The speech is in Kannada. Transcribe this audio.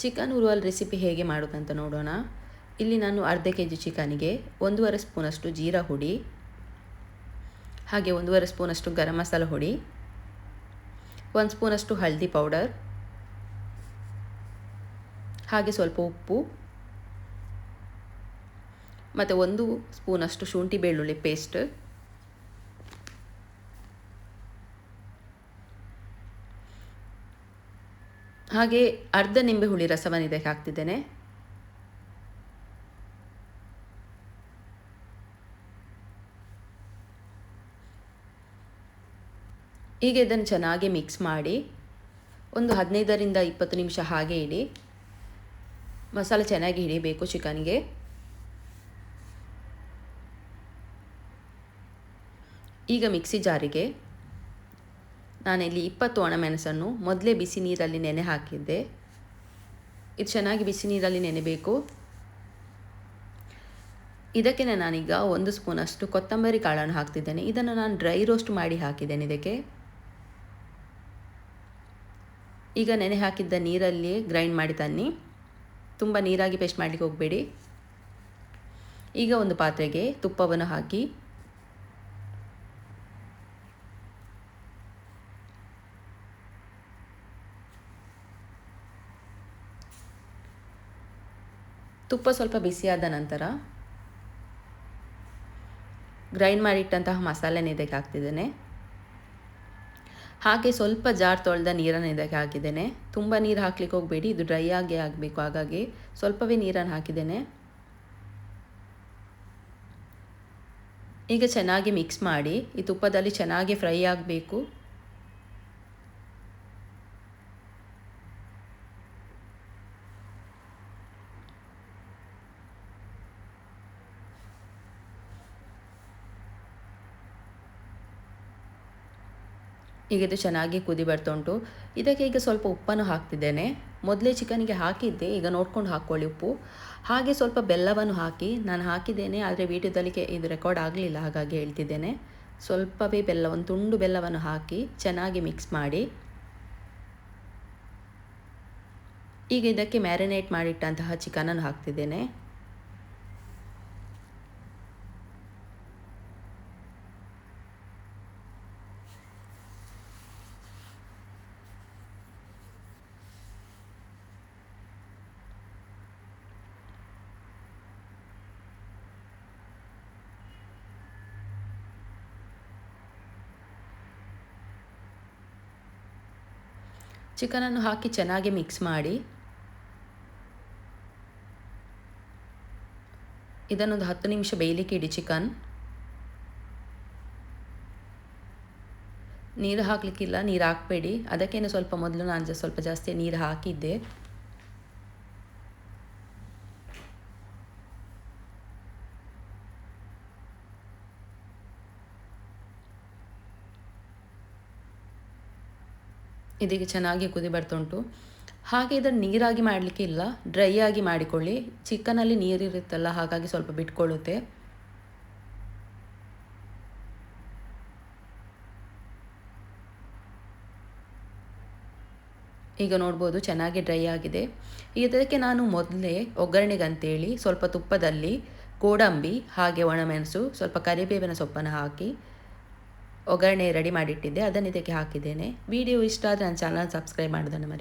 ಚಿಕನ್ ಉರುವಲ್ ರೆಸಿಪಿ ಹೇಗೆ ಮಾಡೋದಂತ ನೋಡೋಣ. ಇಲ್ಲಿ ನಾನು ಅರ್ಧ ಕೆ ಜಿ ಚಿಕನಿಗೆ ಒಂದೂವರೆ ಸ್ಪೂನಷ್ಟು ಜೀರಾ ಹುಡಿ, ಹಾಗೆ ಒಂದೂವರೆ ಸ್ಪೂನಷ್ಟು ಗರಂ ಮಸಾಲ ಹುಡಿ, ಒಂದು ಸ್ಪೂನಷ್ಟು ಹಳದಿ ಪೌಡರ್, ಹಾಗೆ ಸ್ವಲ್ಪ ಉಪ್ಪು, ಮತ್ತು ಒಂದು ಸ್ಪೂನಷ್ಟು ಶುಂಠಿ ಬೆಳ್ಳುಳ್ಳಿ ಪೇಸ್ಟ್ ಹಾಗೆ ಅರ್ಧ ನಿಂಬೆ ಹುಳಿ ರಸವನ್ನು ಇದಕ್ಕೆ ಹಾಕ್ತಿದ್ದೇನೆ. ಈಗ ಇದನ್ನು ಚೆನ್ನಾಗಿ ಮಿಕ್ಸ್ ಮಾಡಿ ಒಂದು ಹದಿನೈದರಿಂದ ಇಪ್ಪತ್ತು ನಿಮಿಷ ಹಾಗೆ ಇಡಿ. ಮಸಾಲೆ ಚೆನ್ನಾಗಿ ಹಿಡಿಬೇಕು ಚಿಕನ್ಗೆ. ಈಗ ಮಿಕ್ಸಿ ಜಾರಿಗೆ ನಾನಿಲ್ಲಿ ಇಪ್ಪತ್ತು ಒಣಮೆಣಸನ್ನು ಮೊದಲೇ ಬಿಸಿ ನೀರಲ್ಲಿ ನೆನೆ ಹಾಕಿದ್ದೆ. ಇದು ಚೆನ್ನಾಗಿ ಬಿಸಿ ನೀರಲ್ಲಿ ನೆನೆಬೇಕು. ಇದಕ್ಕೆ ನಾನೀಗ ಒಂದು ಸ್ಪೂನಷ್ಟು ಕೊತ್ತಂಬರಿ ಕಾಳನ್ನು ಹಾಕ್ತಿದ್ದೇನೆ. ಇದನ್ನು ನಾನು ಡ್ರೈ ರೋಸ್ಟ್ ಮಾಡಿ ಹಾಕಿದ್ದೇನೆ ಇದಕ್ಕೆ. ಈಗ ನೆನೆ ಹಾಕಿದ್ದ ನೀರಲ್ಲಿ ಗ್ರೈಂಡ್ ಮಾಡಿ ತನ್ನಿ. ತುಂಬ ನೀರಾಗಿ ಪೇಸ್ಟ್ ಮಾಡಲಿಕ್ಕೆ ಹೋಗಬೇಡಿ. ಈಗ ಒಂದು ಪಾತ್ರೆಗೆ ತುಪ್ಪವನ್ನು ಹಾಕಿ ತುಪ್ಪ ಸ್ವಲ್ಪ ಬಿಸಿಯಾದ ನಂತರ ಗ್ರೈಂಡ್ ಮಾಡಿಟ್ಟಂತಹ ಮಸಾಲೆನ ಇದಕ್ಕೆ ಹಾಕ್ತಿದ್ದೇನೆ. ಹಾಗೆ ಸ್ವಲ್ಪ ಜಾರ್ ತೊಳೆದ ನೀರನ್ನು ಇದಕ್ಕೆ ಹಾಕಿದ್ದೇನೆ. ತುಂಬ ನೀರು ಹಾಕ್ಲಿಕ್ಕೆ ಹೋಗಬೇಡಿ, ಇದು ಡ್ರೈ ಆಗಿ ಆಗಬೇಕು. ಹಾಗಾಗಿ ಸ್ವಲ್ಪವೇ ನೀರನ್ನು ಹಾಕಿದ್ದೇನೆ. ಈಗ ಚೆನ್ನಾಗಿ ಮಿಕ್ಸ್ ಮಾಡಿ, ಈ ತುಪ್ಪದಲ್ಲಿ ಚೆನ್ನಾಗಿ ಫ್ರೈ ಆಗಬೇಕು. ಈಗ ಇದು ಚೆನ್ನಾಗಿ ಕುದಿ ಬರ್ತಾ ಉಂಟು ಇದಕ್ಕೆ ಈಗ ಸ್ವಲ್ಪ ಉಪ್ಪನ್ನು ಹಾಕ್ತಿದ್ದೇನೆ. ಮೊದಲೇ ಚಿಕನಿಗೆ ಹಾಕಿದ್ದೆ, ಈಗ ನೋಡ್ಕೊಂಡು ಹಾಕ್ಕೊಳ್ಳಿ ಉಪ್ಪು. ಹಾಗೆ ಸ್ವಲ್ಪ ಬೆಲ್ಲವನ್ನು ಹಾಕಿ, ನಾನು ಹಾಕಿದ್ದೇನೆ, ಆದರೆ ವೀಡಿಯೋದಲ್ಲಿ ಇದು ರೆಕಾರ್ಡ್ ಆಗಲಿಲ್ಲ, ಹಾಗಾಗಿ ಹೇಳ್ತಿದ್ದೇನೆ. ಸ್ವಲ್ಪವೇ ಬೆಲ್ಲ ಒಂದು ತುಂಡು ಬೆಲ್ಲವನ್ನು ಹಾಕಿ ಚೆನ್ನಾಗಿ ಮಿಕ್ಸ್ ಮಾಡಿ. ಈಗ ಇದಕ್ಕೆ ಮ್ಯಾರಿನೇಟ್ ಮಾಡಿಟ್ಟಂತಹ ಚಿಕನನ್ನು ಹಾಕ್ತಿದ್ದೇನೆ. ಚಿಕನನ್ನು ಹಾಕಿ ಚೆನ್ನಾಗಿ ಮಿಕ್ಸ್ ಮಾಡಿ ಇದನ್ನೊಂದು ಹತ್ತು ನಿಮಿಷ ಬೇಯಲಿಕ್ಕೆ ಇಡಿ ಚಿಕನ್. ನೀರು ಹಾಕಲಿಕ್ಕಿಲ್ಲ, ನೀರು ಹಾಕಬೇಡಿ. ಅದಕ್ಕೇನು ಸ್ವಲ್ಪ ಮೊದಲು ನಾನು ಸ್ವಲ್ಪ ಜಾಸ್ತಿ ನೀರು ಹಾಕಿದ್ದೆ. ಇದೀಗ ಚೆನ್ನಾಗಿ ಕುದಿ ಬರ್ತುಂಟು ಹಾಗೆ ಇದನ್ನು ನೀರಾಗಿ ಮಾಡಲಿಕ್ಕೆ ಇಲ್ಲ. ಡ್ರೈ ಆಗಿ ಮಾಡಿಕೊಳ್ಳಿ. ಚಿಕನಲ್ಲಿ ನೀರಿರುತ್ತಲ್ಲ, ಹಾಗಾಗಿ ಸ್ವಲ್ಪ ಬಿಟ್ಕೊಳ್ಳುತ್ತೆ. ಈಗ ನೋಡ್ಬೋದು ಚೆನ್ನಾಗಿ ಡ್ರೈ ಆಗಿದೆ. ಇದಕ್ಕೆ ನಾನು ಮೊದಲೇ ಒಗ್ಗರಣೆಗೆ ಅಂತೇಳಿ ಸ್ವಲ್ಪ ತುಪ್ಪದಲ್ಲಿ ಗೋಡಂಬಿ, ಹಾಗೆ ಒಣಮೆಣಸು, ಸ್ವಲ್ಪ ಕರಿಬೇವಿನ ಸೊಪ್ಪನ್ನು ಹಾಕಿ ಒಗ್ಗರಣೆ ರೆಡಿ ಮಾಡಿಟ್ಟಿದ್ದೆ. ಅದನ್ನು ಇದಕ್ಕೆ ಹಾಕಿದ್ದೇನೆ. ವಿಡಿಯೋ ಇಷ್ಟ ಆದರೆ ನನ್ನ ಚಾನಲ್ ಸಬ್ಸ್ಕ್ರೈಬ್ ಮಾಡೋದನ್ನು ಮರಿ